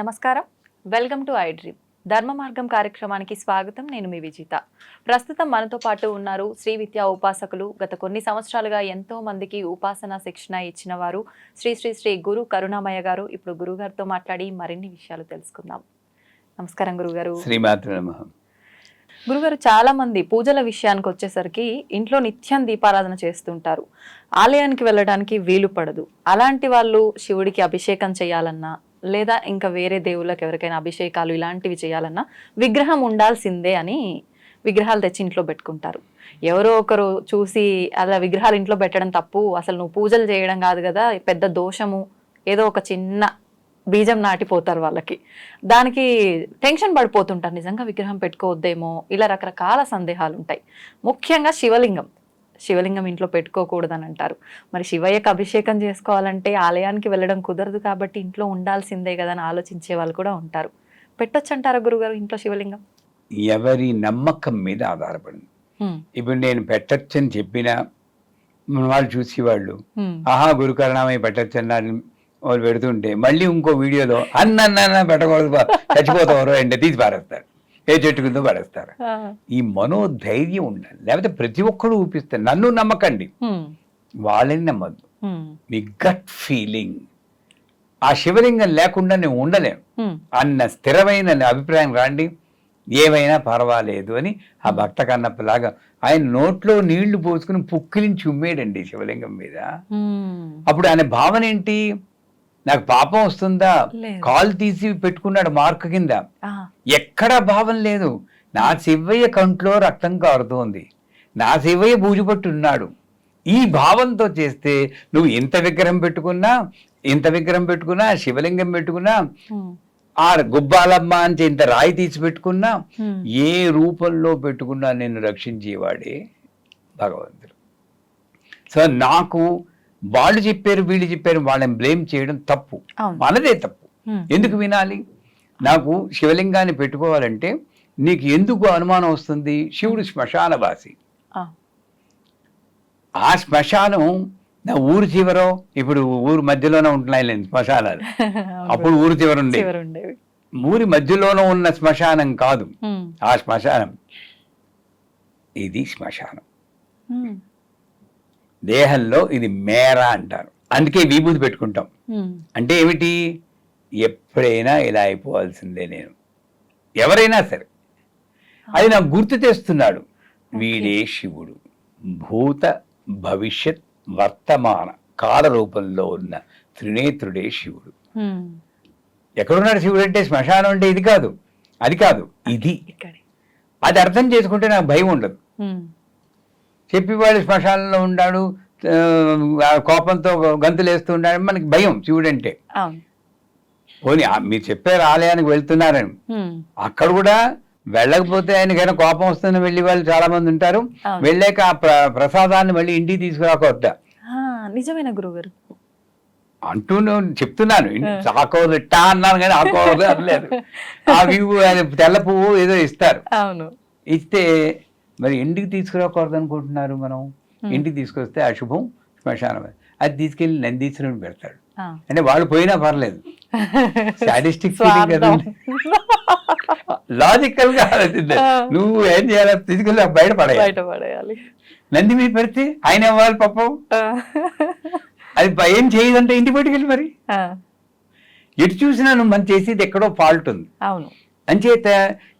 నమస్కారం. Welcome to I dream. ధర్మ మార్గం కార్యక్రమానికి స్వాగతం నేను మీ విజిత. ప్రస్తుతం మనతో పాటు ఉన్నారు శ్రీ విద్యా ఉపాసకులు. గత కొన్ని సంవత్సరాలుగా ఎంతో మందికి ఉపాసన శిక్షణ ఇచ్చిన వారు శ్రీ శ్రీ శ్రీ గురు కరుణామయ్య గారు. ఇప్పుడు గురుగారితో మాట్లాడి మరిన్ని విషయాలు తెలుసుకుందాం. నమస్కారం గురుగారు. గురుగారు చాలా మంది పూజల విషయానికి వచ్చేసరికి ఇంట్లో నిత్యం దీపారాధన చేస్తుంటారు. ఆలయానికి వెళ్ళడానికి వీలు పడదు. అలాంటి వాళ్ళు శివుడికి అభిషేకం చేయాలన్నా లేదా ఇంకా వేరే దేవుళ్ళకి ఎవరికైనా అభిషేకాలు ఇలాంటివి చేయాలన్నా విగ్రహం ఉండాల్సిందే అని విగ్రహాలు తెచ్చి ఇంట్లో పెట్టుకుంటారు. ఎవరో ఒకరు చూసి అలా విగ్రహాలు ఇంట్లో పెట్టడం తప్పు అసలు నువ్వు పూజలు చేయడం కాదు కదా పెద్ద దోషము ఏదో ఒక చిన్న బీజం నాటిపోతారు వాళ్ళకి. దానికి టెన్షన్ పడిపోతుంటారు. నిజంగా విగ్రహం పెట్టుకోవద్దేమో ఇలా రకరకాల సందేహాలు ఉంటాయి. ముఖ్యంగా శివలింగం. శివలింగం ఇంట్లో పెట్టుకోకూడదని అంటారు మరి శివయ్యకు అభిషేకం చేసుకోవాలంటే ఆలయానికి వెళ్ళడం కుదరదు కాబట్టి ఇంట్లో ఉండాల్సిందే కదా అని ఆలోచించే వాళ్ళు కూడా ఉంటారు. పెట్టొచ్చు అంటారా గురుగారు ఇంట్లో శివలింగం? ఎవరి నమ్మకం మీద ఆధారపడింది. ఇప్పుడు నేను పెట్టచ్చని చెప్పినా వాళ్ళు చూసేవాళ్ళు ఆహా గురుకరణమై పెట్టచ్చు అన్నారు వాళ్ళు పెడుతుంటే మళ్ళీ ఇంకో వీడియోలో అన్న అన్న పెట్టకూడదు బా, చచ్చిపోతారు అంటే తీసి పారేస్తారు. ఏ చెట్టు కింద పడేస్తారు. ఈ మనోధైర్యం ఉండాలి. లేకపోతే ప్రతి ఒక్కరు ఊపిస్తారు నన్ను నమ్మకండి. వాళ్ళని నమ్మద్దు. మీ గట్ ఫీలింగ్. ఆ శివలింగం లేకుండా నేను ఉండలేను. అన్న స్థిరమైన అభిప్రాయం రాండి. ఏమైనా పర్వాలేదు అని ఆ భక్త కన్నప్పలాగా ఆయన నోట్లో నీళ్ళు పోసుకుని పుక్కిలించి ఉమ్మేడండి శివలింగం మీద. అప్పుడు ఆయన భావన ఏంటి? నాకు పాపం వస్తుందా. కాలు తీసి పెట్టుకున్నాడు మార్క్ కింద. ఎక్కడా భావం లేదు. నా శివయ్య కంట్లో రక్తం కారుతోంది. నా శివయ్య బూజుపట్టు ఉన్నాడు ఈ భావంతో చేస్తే నువ్వు ఇంత విగ్రహం పెట్టుకున్నా ఇంత విగ్రహం పెట్టుకున్నా శివలింగం పెట్టుకున్నా ఆ గుబ్బాలమ్మ అని ఇంత రాయి తీసి పెట్టుకున్నా. ఏ రూపంలో పెట్టుకున్నా నిన్ను రక్షించేవాడే భగవంతుడు. సో నాకు వాళ్ళు చెప్పారు వీళ్ళు చెప్పారు వాళ్ళని బ్లేమ్ చేయడం తప్పు. మనదే తప్పు. ఎందుకు వినాలి? నాకు శివలింగాన్ని పెట్టుకోవాలంటే నీకు ఎందుకు అనుమానం వస్తుంది? శివుడు శ్మశానవాసి ఆ, శ్మశానం నా ఊరు చివరో? ఇప్పుడు ఊరు మధ్యలోనే ఉంటున్నాయి శ్మశానాలు. అప్పుడు ఊరు చివర ఉండే ఉండేవి ఊరి మధ్యలోనూ ఉన్న శ్మశానం కాదు. ఆ శ్మశానం. ఇది శ్మశానం. దేహంలో ఇది మేర అంటారు. అందుకే విభూతి పెట్టుకుంటాం. అంటే ఏమిటి? ఎప్పుడైనా ఇలా అయిపోవాల్సిందే నేను. ఎవరైనా సరే. అది నాకు గుర్తు తెస్తున్నాడు. వీడే శివుడు. భూత భవిష్యత్ వర్తమాన కాల రూపంలో ఉన్న త్రినేత్రుడే శివుడు. ఎక్కడున్నాడు శివుడు అంటే శ్మశానం అంటే ఇది కాదు. అది కాదు. ఇది. అది అర్థం చేసుకుంటే నాకు భయం ఉండదు. చెప్పేవాడు శ్మశానంలో ఉన్నాడు ఆ, కోపంతో గంతులు వేస్తూ ఉన్నాడు మనకి భయం శివుడు అంటే అవును. పోనీ మీరు చెప్పారు ఆలయానికి వెళ్తున్నారని. అక్కడ కూడా వెళ్ళకపోతే ఆయనకైనా కోపం వస్తుందని వెళ్ళి వాళ్ళు చాలా మంది ఉంటారు. వెళ్ళాక ఆ ప్ర- ప్రసాదాన్ని మళ్ళీ ఇంటికి తీసుకురాకొద్దా నిజమేనా గురుగారు? అంటూ నేను చెప్తున్నాను. ఆకోదు టా అన్నాను కానీ ఆకోదు అనలేదు ఆ ఆయన తెల్ల పువ్వు ఏదో ఇస్తారు. ఇస్తే మరి ఇంటికి తీసుకురాకూడదు అనుకుంటున్నారు మనం? Hmm. ఇంటికి తీసుకొస్తే అశుభం శ్మశానం అది తీసుకెళ్ళి నందీశ్వరుని పెడతాడు. అంటే వాళ్ళు పోయినా పర్లేదు. స్వార్థం. లాజికల్గా. నువ్వు ఏం చేయాలి తీసుకెళ్ళి బయట పడేయాలి. నంది మీద పెడితే ఆయన ఇవ్వాలి పాపం. అది ఏం చేయదంటే ఇంటి బయటికి మరి. ఎటు చూసినా నువ్వు మనం చేసేది ఎక్కడో ఫాల్ట్ ఉంది. అవును. అంచేత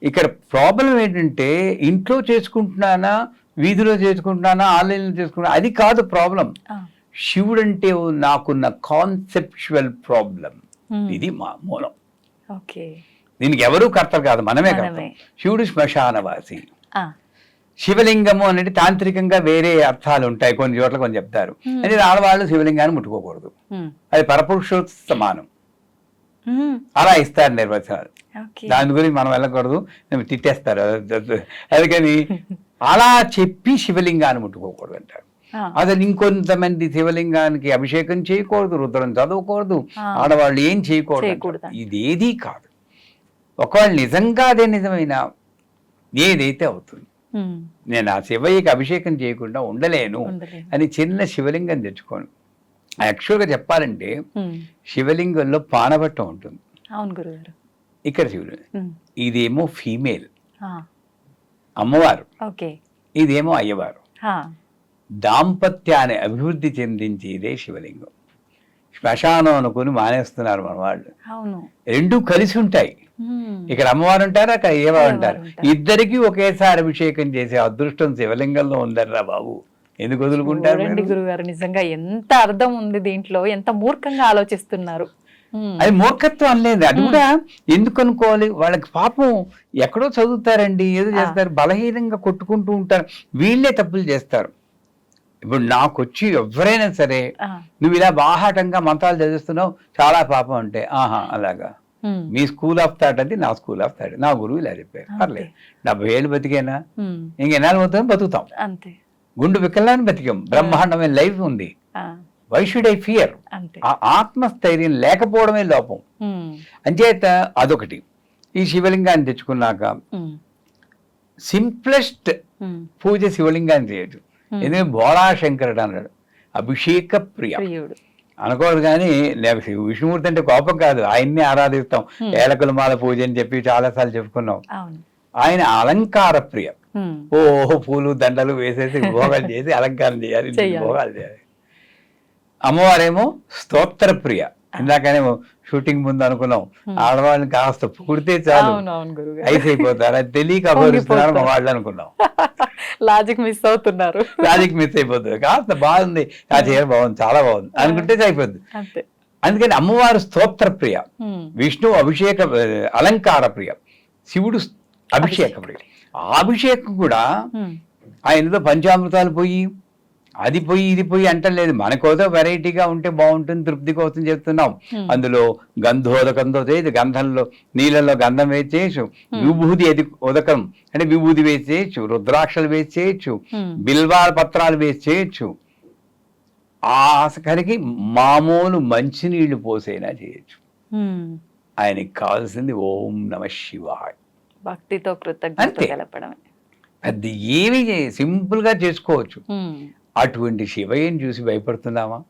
ఇక్కడ ప్రాబ్లం ఏంటంటే ఇంట్లో చేసుకుంటున్నానా వీధిలో చేసుకుంటున్నానా ఆన్లైన్లో చేసుకుంటున్నా అది కాదు ప్రాబ్లం. శివుడు అంటే నాకున్న కాన్సెప్చువల్ ప్రాబ్లం. ఇది మా మూలం. ఓకే. దీనికి ఎవరూ కర్తలు కాదు మనమే. కర్తం శివుడు శ్మశానవాసి. శివలింగము అనేది తాంత్రికంగా వేరే అర్థాలు ఉంటాయి కొన్ని చోట్ల కొన్ని చెప్తారు. అంటే ఆడవాళ్ళు శివలింగాన్ని ముట్టుకోకూడదు. అది పరపురుషోత్ సమానం. అలా ఇస్తారు నిర్వచనాలు. దాని గురించి మనం వెళ్ళకూడదు తిట్టేస్తారు అందుకని అలా చెప్పి శివలింగాన్ని ముట్టుకోకూడదు అంటారు అసలు ఇంకొంతమంది శివలింగానికి అభిషేకం చేయకూడదు రుద్రం చదవకూడదు. ఆడవాళ్ళు ఏం చేయకూడదు. ఇదేదీ కాదు ఒకవేళ నిజంగా అదే నిజమైనా ఏదైతే అవుతుంది. నేను ఆ శివయ్యకి అభిషేకం చేయకుండా ఉండలేను. అని చిన్న శివలింగం తెచ్చుకోను యాక్చువల్గా చెప్పాలంటే. శివలింగంలో పానబట్ట ఉంటుంది అవును గురుగారు ఇక్కడ శివుడు. ఇదేమో ఫీమేల్. అమ్మవారు. ఇదేమో అయ్యవారు. దాంపత్యాన్ని అభివృద్ధి చెందించేదే శివలింగం. శ్మశానం అనుకుని మానేస్తున్నారు మన వాళ్ళు. అవును. రెండు కలిసి ఉంటాయి. ఇక్కడ అమ్మవారు ఉంటారు అక్కడ అయ్యవారు ఉంటారు. ఇద్దరికి ఒకేసారి అభిషేకం చేసే అదృష్టం శివలింగంలో ఉందర్రా బాబు. ఎందుకు వదులుకుంటారు మీరు? గురుగారు నిజంగా ఎంత అర్థం ఉంది దీంట్లో ఎంత మూర్ఖంగా ఆలోచిస్తున్నారు. అది మూర్ఖత్వం అనలేదు అది కూడా ఎందుకు అనుకోవాలి? వాళ్ళకి పాపం ఎక్కడో చదువుతారండి ఏదో చేస్తారు బలహీనంగా కొట్టుకుంటూ ఉంటారు. వీళ్ళే తప్పులు చేస్తారు. ఇప్పుడు నాకు వచ్చి ఎవరైనా సరే నువ్వు ఇలా బాహాటంగా మంత్రాలు చదివిస్తున్నావు చాలా పాపం అంటే ఆహా అలాగా. మీ స్కూల్ ఆఫ్ థాట్ అది నా స్కూల్ ఆఫ్ థాట్. నా గురువు ఇలా చెప్పారు. పర్లేదు. డెబ్బై ఏళ్ళు బతికేనా. ఇంకెన్నాళ్ళు పోతాం బతుకుతాం? గుండు వికలాన్ని బతికాం. బ్రహ్మాండమైన లైఫ్ ఉంది. వై షుడ్ ఐ ఫియర్ ఆ ఆత్మస్థైర్యం లేకపోవడమే లోపం. అంచేత అదొకటి. ఈ శివలింగాన్ని తెచ్చుకున్నాక. సింప్లెస్ట్. పూజ శివలింగాన్ని చేయొచ్చు ఎందుకంటే బోళా శంకరుడు అన్నాడు అభిషేక ప్రియ. ప్రియుడు. అనుకోడు కానీ లేక విష్ణుమూర్తి అంటే కోపం కాదు. ఆయన్ని ఆరాధిస్తాం. Hmm. ఏలకుల మాల పూజ అని చెప్పి చాలాసార్లు చెప్పుకున్నాం. ఆయన అలంకార ప్రియ. ఉమ్. ఓ పూలు దండలు వేసేసి భోగాలు చేసి అలంకారం చేయాలి. భోగాలు చేయాలి. అమ్మవారేమో స్తోత్ర ప్రియ. ఇందాకనేమో షూటింగ్ ముందు అనుకున్నాం. ఆడవాళ్ళని కాస్త పొగిడితే చాలు. ఐస్ అయిపోతారు. అది తెలియక మా వాళ్ళు అనుకున్నాం. లాజిక్ మిస్ అవుతున్నారు. రాజుకి మిస్ అయిపోతుంది. కాస్త బాగుంది. ఆ చీర బాగుంది చాలా బాగుంది. అనుకుంటే అయిపోద్ది అందుకని అమ్మవారు స్తోత్ర ప్రియ. విష్ణు అభిషేక అలంకార ప్రియ. శివుడు అభిషేక ప్రియ ఆ అభిషేకం కూడా. ఆయనతో పంచామృతాలు పోయి అది పోయి ఇది పోయి అంటలేదు మనకోదో వెరైటీగా ఉంటే బాగుంటుంది తృప్తి కోసం చెప్తున్నాం. అందులో గంధోదకంతో చేయొచ్చు గంధంలో నీళ్ళలో గంధం వేసి చేయొచ్చు విభూది అది ఉదకం. అంటే విభూది వేసి చేయొచ్చు రుద్రాక్షలు వేసి చేయొచ్చు ఉమ్. బిల్వాల పత్రాలు వేసి చేయొచ్చు ఆసకరికి మామూలు మంచినీళ్ళు పోసైనా చేయొచ్చు. ఆయనకి కావాల్సింది ఓం నమ శివాయ్. భక్తితో కృతజ్ఞత. గలపడమే అది ఏమి చే- సింపుల్గా చేసుకోవచ్చు. అటువంటి శివయ్యని చూసి భయపడుతున్నామా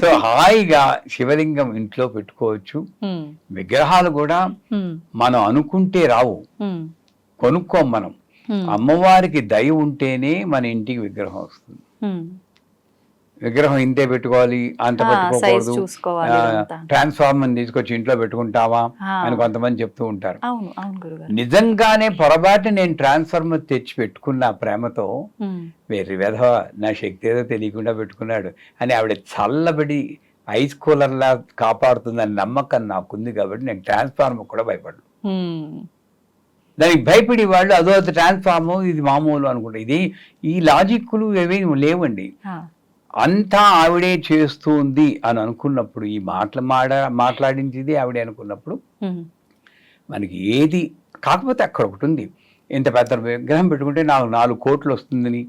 సో హాయిగా శివలింగం ఇంట్లో పెట్టుకోవచ్చు. విగ్రహాలు కూడా. మనం అనుకుంటే రావు. కొనుక్కోం మనం. అమ్మవారికి దయ ఉంటేనే మన ఇంటికి విగ్రహం వస్తుంది. విగ్రహం ఇంతే పెట్టుకోవాలి అంత పెట్టుకోకూడదు. ట్రాన్స్ఫార్మర్ తీసుకొచ్చి ఇంట్లో పెట్టుకుంటావా. అని కొంతమంది చెప్తూ ఉంటారు నిజంగానే పొరపాటు నేను ట్రాన్స్ఫార్మర్ తెచ్చి పెట్టుకున్న ప్రేమతో. వేరే విధవ నా శక్తి ఏదో తెలియకుండా పెట్టుకున్నాడు అని ఆవిడ చల్లబడి ఐస్ కూలర్లా కాపాడుతుందని నమ్మకం నాకుంది కాబట్టి నేను ట్రాన్స్ఫార్మర్ కూడా భయపడను ఉమ్. దానికి భయపడి వాళ్ళు అదో ట్రాన్స్ఫార్మర్ ఇది మామూలు అనుకుంటా ఇది ఈ లాజిక్లు ఏవి లేవండి. అంతా ఆవిడే చేస్తుంది అని అనుకున్నప్పుడు ఈ మాటలు మాడ మాట్లాడించేది ఆవిడే అనుకున్నప్పుడు. మనకి ఏది కాకపోతే అక్కడ ఒకటి ఉంది ఇంత పెద్ద విగ్రహం పెట్టుకుంటే నాకు నాలుగు కోట్లు వస్తుందని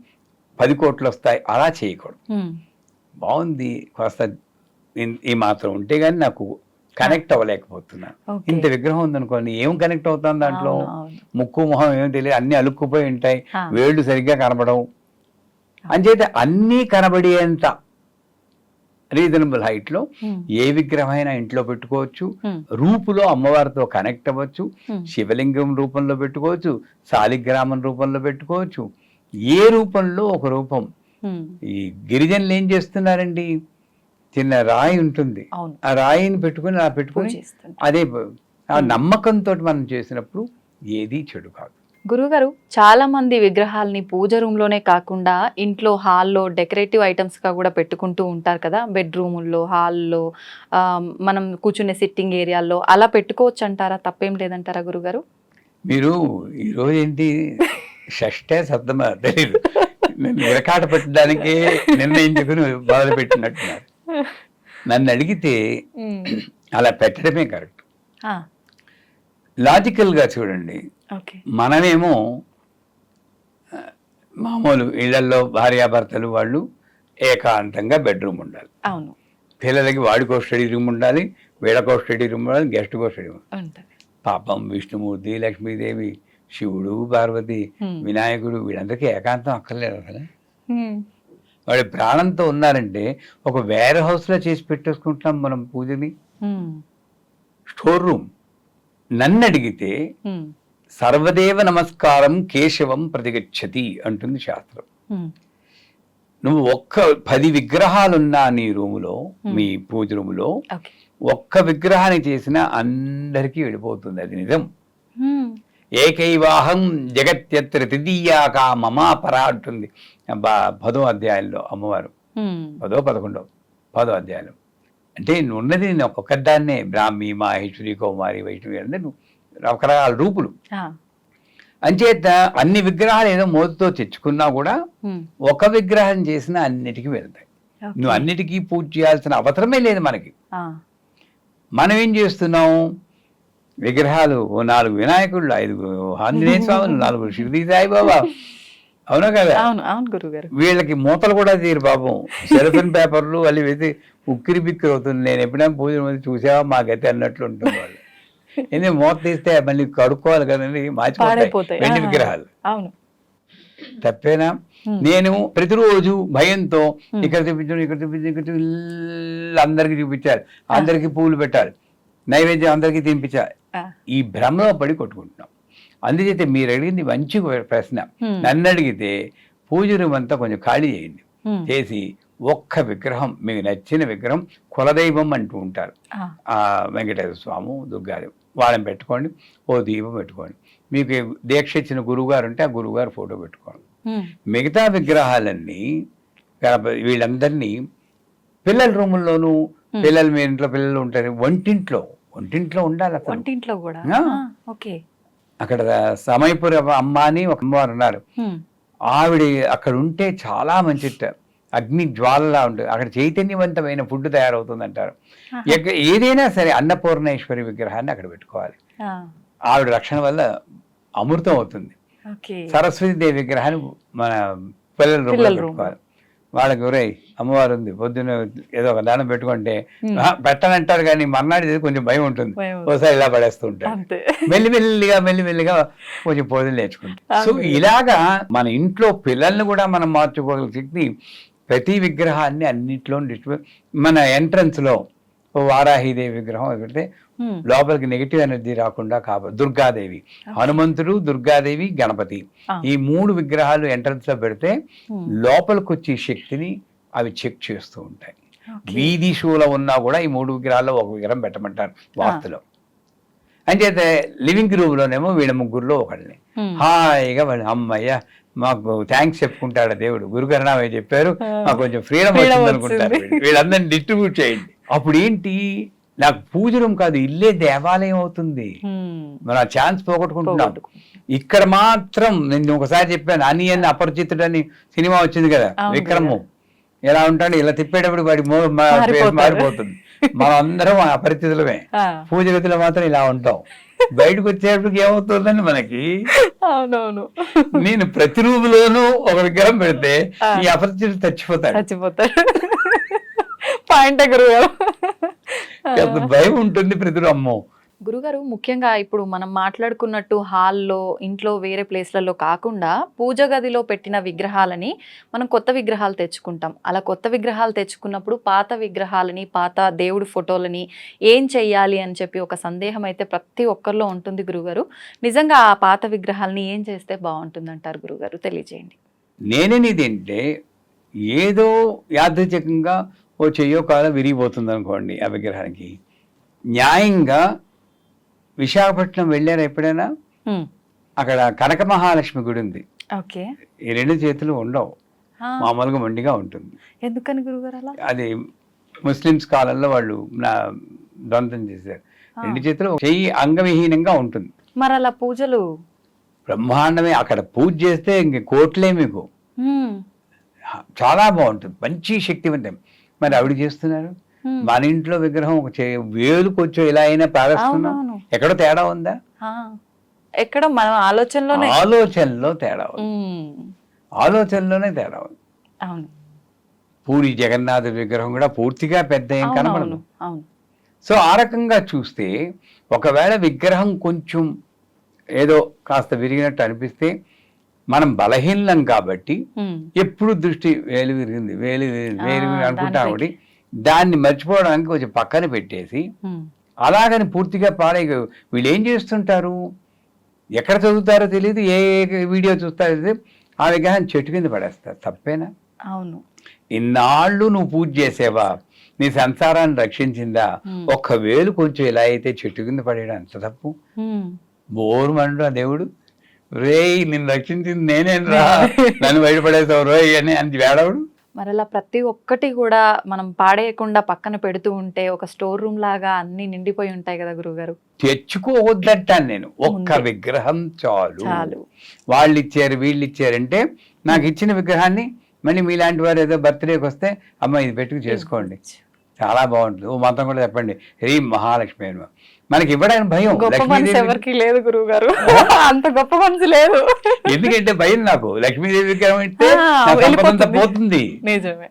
పది కోట్లు వస్తాయి అలా చేయకూడదు. బాగుంది కాస్త ఈ మాత్రం ఉంటే కానీ నాకు కనెక్ట్ అవ్వలేకపోతున్నాను. ఇంత విగ్రహం ఉందనుకోండి ఏం కనెక్ట్ అవుతాను దాంట్లో. ముక్కు మొహం ఏం తెలియదు అన్ని అలుక్కుపోయి ఉంటాయి. వేళ్ళు సరిగ్గా కనబడవు అంచేత అన్నీ కనబడేంత రీజనబుల్ హైట్లో. ఏ విగ్రహమైనా ఇంట్లో పెట్టుకోవచ్చు. రూపులో అమ్మవారితో కనెక్ట్ అవ్వచ్చు. శివలింగం రూపంలో పెట్టుకోవచ్చు శాలిగ్రామం రూపంలో పెట్టుకోవచ్చు ఏ రూపంలో ఒక రూపం. ఈ గిరిజనులు ఏం చేస్తున్నారండి చిన్న రాయి ఉంటుంది ఆ రాయిని పెట్టుకుని అలా పెట్టుకుని. అదే ఆ నమ్మకంతో మనం చేసినప్పుడు ఏది చెడు కాదు గురుగారు చాలా మంది విగ్రహాలని పూజ రూమ్లోనే కాకుండా ఇంట్లో హాల్లో డెకరేటివ్ ఐటమ్స్గా కూడా పెట్టుకుంటూ ఉంటారు కదా. బెడ్రూముల్లో హాల్లో మనం కూర్చునే సిట్టింగ్ ఏరియాల్లో అలా పెట్టుకోవచ్చు అంటారా తప్పేం లేదంటారా గురుగారు? మీరు ఈరోజు ఏంటి? షష్టే సప్తమ తెలియదు నేను విరకాట పెట్టడానికి నిర్ణయించుకుని మొదలు పెట్టినట్టున్నారు. నన్ను అడిగితే అలా పెట్టడమే కరెక్ట్. లాజికల్గా చూడండి. మనమేమో మామూలు ఇళ్ళలో భార్యాభర్తలు వాళ్ళు ఏకాంతంగా బెడ్రూమ్ ఉండాలి. అవును. పిల్లలకి వాడికో స్టడీ రూమ్ ఉండాలి వీళ్ళకో స్టడీ రూమ్ ఉండాలి గెస్ట్కో స్టడీ రూమ్ పాపం విష్ణుమూర్తి లక్ష్మీదేవి శివుడు పార్వతి. వినాయకుడు వీళ్ళందరికీ ఏకాంతం అక్కర్లేదు ఉమ్, వాడి ప్రాణంతో ఉన్నారంటే ఒక వేర్ హౌస్లో చేసి పెట్టేసుకుంటున్నాం మనం పూజని. Store room. నన్ను అడిగితే ఉమ్, సర్వదేవ నమస్కారం కేశవం ప్రతిగచ్చతి అంటుంది శాస్త్రం. నువ్వు ఒక్క పది విగ్రహాలున్నా నీ రూములో మీ పూజ రూములో ఒక్క విగ్రహాన్ని చేసినా అందరికీ వెళ్ళిపోతుంది అది నిజం. ఏకైవాహం జగత్యత్ర తృతీయాకా మమా పరా అంటుంది. పదో అధ్యాయంలో అమ్మవారు. పదో పదకొండో పదో అధ్యాయం అంటే నువ్వు ఉన్నది నేను ఒక్కదాన్నే బ్రాహ్మి మాహేశ్వరి కౌమారి వైష్ణవి అంటే రకరకాల రూపులు. అంచేత అన్ని విగ్రహాలు ఏదో మోతుతో తెచ్చుకున్నా కూడా. ఒక విగ్రహం చేసినా అన్నిటికీ వెళ్తాయి. నువ్వు అన్నిటికీ పూజ చేయాల్సిన అవసరమే లేదు మనకి. మనం ఏం చేస్తున్నాం విగ్రహాలు ఓ నాలుగు వినాయకుళ్ళు ఐదు ఆంజనేయ స్వాములు నాలుగు షిరిడి సాయిబాబా అవునా కదా? అవును అవును గురుగారు. వీళ్ళకి మూతలు కూడా తీరు పాపం. సెల్ఫిన్ పేపర్లు వాళ్ళు వేసి ఉక్కిరి బిక్కిరి అవుతుంది. నేను ఎప్పుడైనా పూజ మంది చూసావా? మా గతి అన్నట్లు ఉంటుంది వాళ్ళు. ఎందుకంటే మూత తీస్తే మళ్ళీ కడుక్కోవాలి కదండి మార్చిపోతాయి వెండి. విగ్రహాలు. అవును. తప్పేనా. నేను ప్రతిరోజు భయంతో ఇక్కడ చూపించు ఇక్కడ చూపించు ఇక్కడ అందరికి చూపించాలి. అందరికి పూలు పెట్టాలి. నైవేద్యం అందరికీ తినిపించాలి. ఈ భ్రమలో పడి కొట్టుకుంటున్నాం. అందుచేత మీరు అడిగింది మంచి ప్రశ్న. నన్ను అడిగితే పూజ అంతా కొంచెం ఖాళీ చేయండి. చేసి ఒక్క విగ్రహం మీకు నచ్చిన విగ్రహం కులదైవం అంటూ ఉంటారు. ఆ. వెంకటేశ్వర స్వామి దుర్గాదేవి. వాళ్ళని పెట్టుకోండి ఓ దీపం పెట్టుకోండి. మీకు దీక్ష ఇచ్చిన గురువుగారు ఉంటే ఆ గురువుగారు ఫోటో పెట్టుకోండి. మిగతా విగ్రహాలన్నీ వీళ్ళందరినీ పిల్లల రూముల్లోనూ పిల్లలు మీ ఇంట్లో పిల్లలు ఉంటారు వంటింట్లో వంటింట్లో ఉండాలి వంటింట్లో కూడా? ఓకే. అక్కడ సమయపుర అమ్మ అని ఒక అమ్మవారు ఉన్నారు. ఆవిడ అక్కడ ఉంటే చాలా మంచిట అగ్ని జ్వాలలా ఉంటుంది. అక్కడ చైతన్యవంతమైన ఫుడ్ తయారవుతుంది అంటారు ఏదైనా సరే అన్నపూర్ణేశ్వరి విగ్రహాన్ని అక్కడ పెట్టుకోవాలి. ఆవిడ రక్షణ వల్ల అమృతం అవుతుంది సరస్వతి దేవి విగ్రహాన్ని మన పిల్లల room. పెట్టుకోవాలి. వాళ్ళకి ఒరేయ్ అమ్మవారు ఉంది పొద్దున్న ఏదో ఒక దానం పెట్టుకుంటే Hmm. "ఆ, పెట్టనంటారు కానీ మర్నాడు చేసి కొంచెం భయం ఉంటుంది. ఒకసారి ఇలా పడేస్తూ ఉంటారు మెల్లిమెల్లిగా మెల్లిమెల్లిగా కొంచెం పూజలు నేర్చుకుంటాం సో. ఇలాగా మన ఇంట్లో పిల్లల్ని కూడా మనం మార్చుకోగల శక్తి ప్రతి విగ్రహాన్ని అన్నింటిలో మన ఎంట్రన్స్లో ఓ వారాహిదేవి విగ్రహం పెడితే. లోపలికి నెగిటివ్ ఎనర్జీ రాకుండా కాప దుర్గాదేవి హనుమంతుడు దుర్గాదేవి గణపతి. ఈ మూడు విగ్రహాలు ఎంట్రన్స్లో పెడితే. లోపలికి వచ్చే శక్తిని అవి చెక్ చేస్తూ ఉంటాయి. వీధి షూలో ఉన్నా కూడా ఈ మూడు విగ్రహాల్లో ఒక విగ్రహం పెట్టమంటారు వాస్తులో అంచేతే లివింగ్ రూమ్ లోనేమో వీళ్ళ ముగ్గురులో ఒకళ్ళని. హాయిగా వాళ్ళు అమ్మయ్య మాకు థ్యాంక్స్ చెప్పుకుంటాడు దేవుడు గురుకరణామయ్య చెప్పారు. మాకు కొంచెం ఫ్రీడమ్ వచ్చింది అనుకుంటారు. వీళ్ళందరినీ డిస్ట్రిబ్యూట్ చేయండి అప్పుడు ఏంటి నాకు పూజ రూమ్ కాదు ఇల్లే దేవాలయం అవుతుంది. మనం ఆ ఛాన్స్ పోగొట్టుకుంటున్నాం. ఇక్కడ మాత్రం నేను ఒకసారి చెప్పాను అని అని అపరిచితుడు అని సినిమా వచ్చింది కదా విక్రము. ఎలా ఉంటాడు ఇలా తిప్పేటప్పుడు వాడి. మారిపోతుంది. మనం అందరం అపరిచితులమే. పూజ గదిలో మాత్రం ఇలా ఉంటాం. బయటకు వచ్చేటప్పటికి ఏమవుతుందని మనకి? అవునవును. నేను ప్రతి రూములోనూ ఒక విగ్రహం పెడితే. ఈ అపరిచితుడు చచ్చిపోతాడు. చచ్చిపోతారు పాయింట్ గురుగారు భయం ఉంటుంది ప్రతి రూ- అమ్మో. గురుగారు ముఖ్యంగా ఇప్పుడు మనం మాట్లాడుకున్నట్టు హాల్లో ఇంట్లో వేరే ప్లేస్లలో కాకుండా పూజ గదిలో పెట్టిన విగ్రహాలని మనం కొత్త విగ్రహాలు తెచ్చుకుంటాం. అలా కొత్త విగ్రహాలు తెచ్చుకున్నప్పుడు పాత విగ్రహాలని పాత దేవుడి ఫోటోలని ఏం చెయ్యాలి అని చెప్పి ఒక సందేహం అయితే ప్రతి ఒక్కరిలో ఉంటుంది గురుగారు. నిజంగా ఆ పాత విగ్రహాలని ఏం చేస్తే బాగుంటుంది అంటారు గురుగారు? తెలియజేయండి. నేనేది ఏంటంటే ఏదో యాదృచ్ఛికంగా ఓ చెయ్యో కాలం విరిగిపోతుంది అనుకోండి ఆ విగ్రహానికి. న్యాయంగా విశాఖపట్నం వెళ్ళారా ఎప్పుడైనా. అక్కడ కనక మహాలక్ష్మి గుడి ఉంది. ఓకే. ఈ రెండు చేతులు ఉండవు. మామూలుగా మొండిగా ఉంటుంది. ఎందుకని గురుగారు అలా? అది ముస్లిమ్స్ కాలంలో వాళ్ళు నా దొంతం చేశారు. రెండు చేతులు చెయ్యి అంగవిహీనంగా ఉంటుంది. మరి అలా పూజలు? బ్రహ్మాండమే అక్కడ పూజ చేస్తే ఇంక కోట్లే మీకు. చాలా బాగుంటుంది. మంచి శక్తివంతం. మరి ఆవిడ చేస్తున్నారు. మన ఇంట్లో విగ్రహం వేలు కొంచెం ఇలా అయినా ప్రారంభిస్తున్నాం అవునవును. ఎక్కడో తేడా ఉందా? ఎక్కడ మనం ఆలోచనలోనే. ఆలోచనలో తేడా ఉంది. ఆలోచనలోనే తేడా ఉంది. అవును. పూరి జగన్నాథ విగ్రహం కూడా పూర్తిగా పెద్ద ఏం కనబడదు. సో ఆ రకంగా చూస్తే ఒకవేళ విగ్రహం కొంచెం ఏదో కాస్త విరిగినట్టు అనిపిస్తే మనం బలహీనం కాబట్టి ఎప్పుడు దృష్టి వేలు విరిగింది. వేలు వేలు అనుకుంటాం. ఒకటి. దాన్ని మర్చిపోవడానికి కొంచెం పక్కన పెట్టేసి అలాగని పూర్తిగా పాడే వీళ్ళు ఏం చేస్తుంటారు? ఎక్కడ చదువుతారో తెలియదు ఏ ఏ వీడియో చూస్తారో తెలియదు ఆ విగ్రహాన్ని చెట్టు కింద పడేస్తారు. తప్పేనా? అవును. ఇన్నాళ్ళు నువ్వు పూజ చేసేవా? నీ సంసారాన్ని రక్షించిందా? Hmm. ఒక్క వేలు కొంచెం ఇలా అయితే చెట్టు కింద పడేయడం అంత తప్పు. బోరు మండు ఆ దేవుడు. రేయ్ నిన్ను రక్షించింది నేనేం రా నన్ను బయటపడేసావు రోయ్ అని అని వేడవుడు. మరి అలా ప్రతి ఒక్కటి కూడా మనం పాడేయకుండా పక్కన పెడుతూ ఉంటే ఒక స్టోర్ రూమ్ లాగా అన్ని నిండిపోయి ఉంటాయి కదా గురుగారు తెచ్చుకోవద్దంటాను నేను. ఒక్క. విగ్రహం చాలు. చాలు. వాళ్ళు ఇచ్చారు వీళ్ళు ఇచ్చారంటే నాకు ఇచ్చిన విగ్రహాన్ని మళ్ళీ మీలాంటి వారు ఏదో బర్త్డేకి వస్తే అమ్మ ఇది పెట్టుకు చేసుకోండి. చాలా బాగుంటుంది. ఓ మతం కూడా చెప్పండి. రీ మహాలక్ష్మి అని. మనకి ఇవ్వడానికి భయం గొప్ప మనసు ఎవరికి లేదు గురువు గారు అంత గొప్ప మనసు లేదు ఎందుకంటే భయం నాకు లక్ష్మీదేవి సంపద వెళ్ళిపోతుంది. పోతుంది నిజమే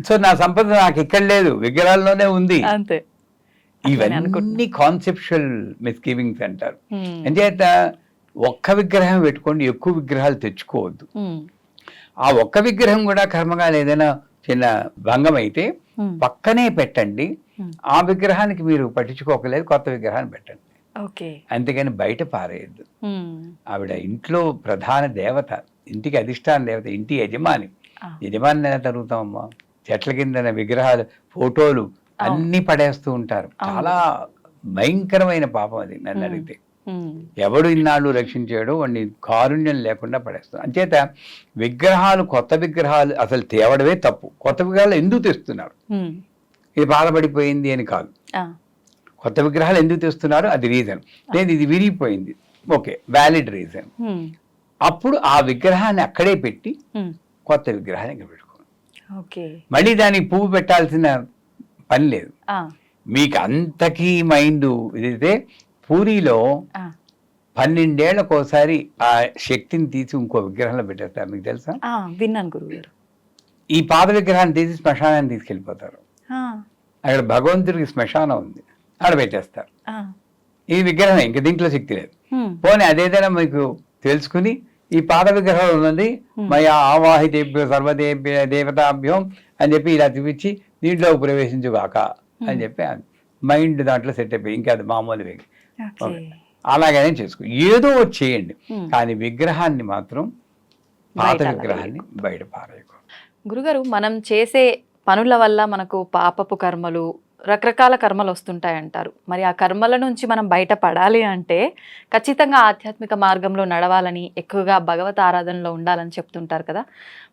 సో నా సంపద నాకు ఇక్కడ లేదు విగ్రహాల్లోనే ఉంది అంతే ఇవన్నీ. కాన్సెప్షువల్ మిస్గివింగ్స్ అంటారు. అంచేత ఒక్క విగ్రహం పెట్టుకోండి ఎక్కువ విగ్రహాలు తెచ్చుకోవద్దు. ఆ ఒక్క విగ్రహం కూడా కర్మగా ఏదైనా చిన్న భంగం అయితే. పక్కనే పెట్టండి. ఆ విగ్రహానికి మీరు పట్టించుకోకలేదు కొత్త విగ్రహాన్ని పెట్టండి అంతేగాని బయట పారేయద్దు ఉమ్. ఆవిడ ఇంట్లో ప్రధాన దేవత ఇంటికి అధిష్టాన దేవత ఇంటి యజమాని. యజమాని ఎలా తరుగుతామమ్మా చెట్ల కింద విగ్రహాలు ఫోటోలు. అన్ని పడేస్తూ ఉంటారు. చాలా భయంకరమైన పాపం అది నన్ను ఉమ్. అడిగితే. ఎవడు ఇన్నాళ్ళు రక్షించాడో వాడిని కారుణ్యం లేకుండా పడేస్తాడు అంచేత విగ్రహాలు కొత్త విగ్రహాలు అసలు తేవడమే తప్పు కొత్త విగ్రహాలు ఎందుకు తెస్తున్నారు. ఇది బాధపడిపోయింది అని కాదు. కొత్త విగ్రహాలు ఎందుకు తెస్తున్నారు? అది రీజన్ లేదు ఇది విరిగిపోయింది. Okay valid reason. అప్పుడు ఆ విగ్రహాన్ని అక్కడే పెట్టి. కొత్త విగ్రహాన్ని ఇక్కడ పెట్టుకోండి మళ్ళీ దానికి పువ్వు పెట్టాల్సిన పని లేదు. మీకు అంతకీ మైండ్ ఇదైతే పూరిలో ఆ. పన్నెండేళ్ళకు ఒకసారి ఆ శక్తిని తీసి ఇంకో విగ్రహంలో పెట్టేస్తారు. మీకు తెలుసా? విన్నాను గురువు గారు ఈ పాత విగ్రహాన్ని తీసి శ్మశానాన్ని తీసుకెళ్ళిపోతారు. అక్కడ భగవంతుడికి శ్మశానం ఉంది ఆడ పెట్టేస్తారు. ఈ విగ్రహం ఇంక దీంట్లో శక్తి లేదు. పోనీ అదేదైనా మీకు తెలుసుకుని ఈ పాత విగ్రహం ఉన్నది. మయా ఆవాహితేభ్యో సర్వదేభ్య దేవతాభ్యం అని చెప్పి ఇలా చూపించి దీంట్లో ప్రవేశించుగాక అని. చెప్పి మైండ్ దాంట్లో సెట్ అయిపోయి ఇంకా అది మామూలు అలాగనే చేసుకో ఏదో చేయండి. కానీ విగ్రహాన్ని మాత్రం పాత విగ్రహాన్ని బయట పారేయకు గురుగారు మనం చేసే పనుల వల్ల మనకు పాపపు కర్మలు రకరకాల కర్మలు వస్తుంటాయి అంటారు మరి ఆ కర్మల నుంచి మనం బయటపడాలి అంటే ఖచ్చితంగా ఆధ్యాత్మిక మార్గంలో నడవాలని ఎక్కువగా భగవత్ ఆరాధనలో ఉండాలని చెప్తుంటారు కదా.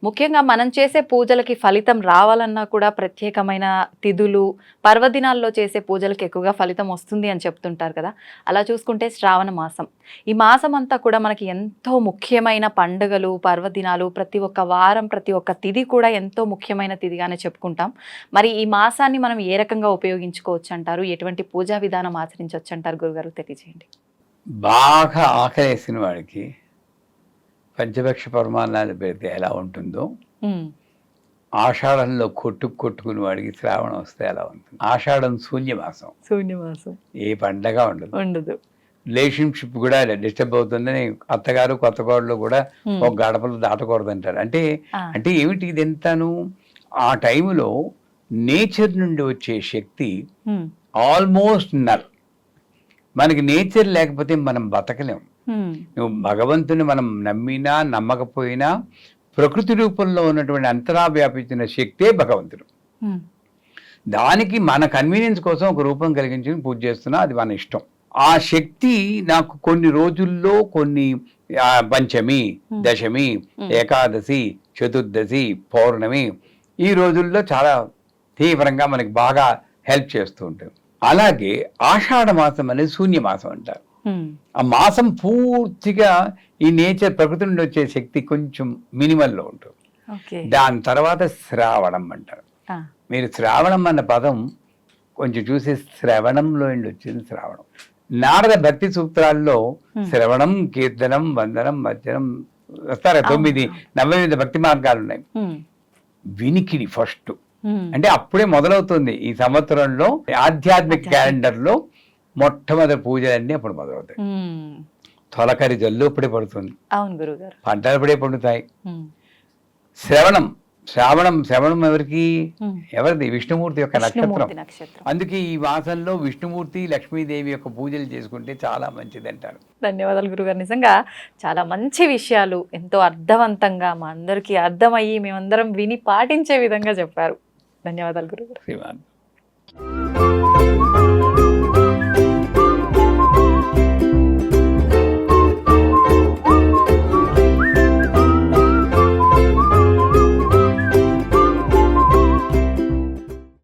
ముఖ్యంగా మనం చేసే పూజలకి ఫలితం రావాలన్నా కూడా ప్రత్యేకమైన తిథులు పర్వదినాల్లో చేసే పూజలకి ఎక్కువగా ఫలితం వస్తుంది అని చెప్తుంటారు కదా. అలా చూసుకుంటే శ్రావణ మాసం. ఈ మాసం అంతా కూడా మనకి ఎంతో ముఖ్యమైన పండుగలు పర్వదినాలు ప్రతి ఒక్క వారం ప్రతి ఒక్క తిథి కూడా ఎంతో ముఖ్యమైన తిథిగానే చెప్పుకుంటాం. మరి ఈ మాసాన్ని మనం ఏ రకంగా ఉపయోగించుకోవచ్చు అంటారు ఎటువంటి పూజా విధానం ఆచరించవచ్చు అంటారు గురుగారు? తెలియజేయండి. బాగా ఆకలేసిన వాడికి పంచభక్ష పరమాన్నాలు పెడితే ఎలా ఉంటుందో ఆషాఢంలో కొట్టుకు కొట్టుకుని వాడికి శ్రావణం వస్తే ఎలా ఉంటుంది? ఆషాఢం శూన్యమాసం. శూన్యమాసం. ఏ పండగ ఉండదు. ఉండదు. రిలేషన్షిప్ కూడా డిస్టర్బ్ అవుతుందని అత్తగారు కొత్త కోడలు కూడా ఒక గడపలు దాటకూడదు అంటారు అంటే అంటే ఏమిటి ఇది ఎంతను? ఆ టైంలో నేచర్ నుండి వచ్చే శక్తి ఆల్మోస్ట్ నల్. మనకి నేచర్ లేకపోతే మనం బతకలేం. నువ్వు భగవంతుని మనం నమ్మినా నమ్మకపోయినా ప్రకృతి రూపంలో ఉన్నటువంటి అంతరా వ్యాపించిన శక్తే భగవంతుడు. దానికి మన కన్వీనియన్స్ కోసం ఒక రూపం కలిగించి పూజ చేస్తున్నా అది మన ఇష్టం. ఆ శక్తి నాకు కొన్ని రోజుల్లో కొన్ని పంచమి. దశమి. ఏకాదశి చతుర్దశి పౌర్ణమి ఈ రోజుల్లో చాలా తీవ్రంగా మనకి బాగా హెల్ప్ చేస్తూ ఉంటుంది అలాగే ఆషాఢ మాసం అనేది శూన్య మాసం అంటారు. ఆ మాసం పూర్తిగా ఈ నేచర్ ప్రకృతి నుండి వచ్చే శక్తి కొంచెం మినిమల్లో ఉంటుంది. దాని తర్వాత శ్రావణం అంటారు. మీరు శ్రావణం అన్న పదం కొంచెం చూసి శ్రవణంలో నుండి వచ్చింది శ్రావణం. నారద భక్తి సూత్రాల్లో. శ్రవణం కీర్తనం వందనం మధ్యనం వస్తారా? తొమ్మిది. నలభై ఎనిమిది భక్తి మార్గాలు ఉన్నాయి. వినికిడి ఫస్ట్. అంటే అప్పుడే మొదలవుతుంది ఈ సంవత్సరంలో ఆధ్యాత్మిక. క్యాలెండర్లో మొట్టమొదటి పూజలన్నీ అప్పుడు మొదలవుతాయి. ఉమ్, తొలకరి జల్లు అప్పుడే పడుతుంది. అవును గురుగారు పంటలు అప్పుడే పండుతాయి. ఉమ్, శ్రవణం శ్రావణం శ్రవణం ఎవరికి. ఎవరిది? విష్ణుమూర్తి యొక్క నక్షత్రం. అందుకే ఈ మాసంలో విష్ణుమూర్తి లక్ష్మీదేవి యొక్క పూజలు చేసుకుంటే చాలా మంచిది అంటారు ధన్యవాదాలు గురుగారు నిజంగా చాలా మంచి విషయాలు ఎంతో అర్థవంతంగా మా అందరికీ అర్థమయ్యి మేమందరం విని పాటించే విధంగా చెప్పారు. ధన్యవాదాలు గురుగారు. శ్రీమాన్.